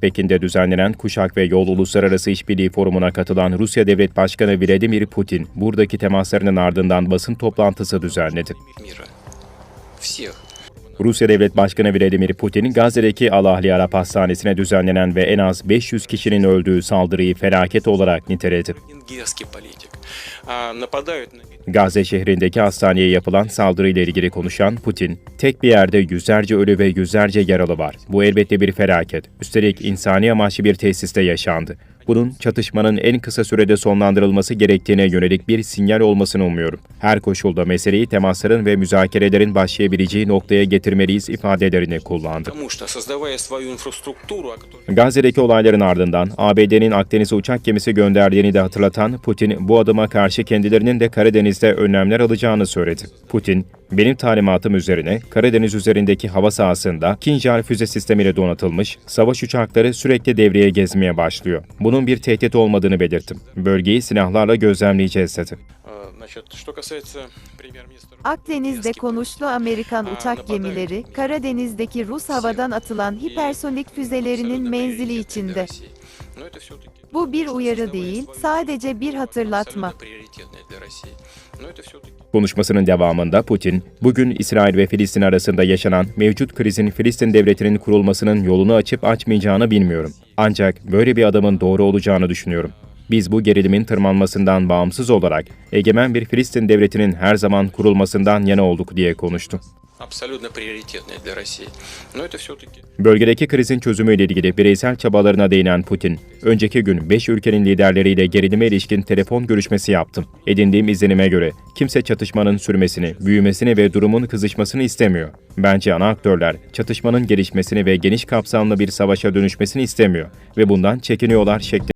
Pekin'de düzenlenen Kuşak ve Yol Uluslararası İşbirliği Forumu'na katılan Rusya Devlet Başkanı Vladimir Putin, buradaki temaslarının ardından basın toplantısı düzenledi. Rusya Devlet Başkanı Vladimir Putin, Gazze'deki Al-Ahli Arap Hastanesi'ne düzenlenen ve en az 500 kişinin öldüğü saldırıyı felaket olarak niteledi. Gazze şehrindeki hastaneye yapılan saldırıyla ilgili konuşan Putin, tek bir yerde yüzlerce ölü ve yüzlerce yaralı var. Bu elbette bir felaket. Üstelik insani amaçlı bir tesiste yaşandı. Bunun çatışmanın en kısa sürede sonlandırılması gerektiğine yönelik bir sinyal olmasını umuyorum. Her koşulda meseleyi temasların ve müzakerelerin başlayabileceği noktaya getirmeliyiz ifadelerini kullandı. Gazze'deki olayların ardından ABD'nin Akdeniz'e uçak gemisi gönderdiğini de hatırlatan Başbakan Putin bu adıma karşı kendilerinin de Karadeniz'de önlemler alacağını söyledi. Putin, benim talimatım üzerine Karadeniz üzerindeki hava sahasında Kinjar füze sistemiyle donatılmış savaş uçakları sürekli devreye gezmeye başlıyor. Bunun bir tehdit olmadığını belirttim. Bölgeyi silahlarla gözlemleyeceğiz dedi. Akdeniz'de konuşlu Amerikan uçak gemileri, Karadeniz'deki Rus havadan atılan hipersonik füzelerinin menzili içinde. Bu bir uyarı değil, sadece bir hatırlatma. Konuşmasının devamında Putin, bugün İsrail ve Filistin arasında yaşanan mevcut krizin Filistin devletinin kurulmasının yolunu açıp açmayacağını bilmiyorum. Ancak böyle bir adamın doğru olacağını düşünüyorum. Biz bu gerilimin tırmanmasından bağımsız olarak egemen bir Filistin devletinin her zaman kurulmasından yana olduk diye konuştu. Bölgedeki krizin çözümüyle ilgili bireysel çabalarına değinen Putin, önceki gün 5 ülkenin liderleriyle gerilime ilişkin telefon görüşmesi yaptım. Edindiğim izlenime göre kimse çatışmanın sürmesini, büyümesini ve durumun kızışmasını istemiyor. Bence ana aktörler çatışmanın gelişmesini ve geniş kapsamlı bir savaşa dönüşmesini istemiyor ve bundan çekiniyorlar şeklinde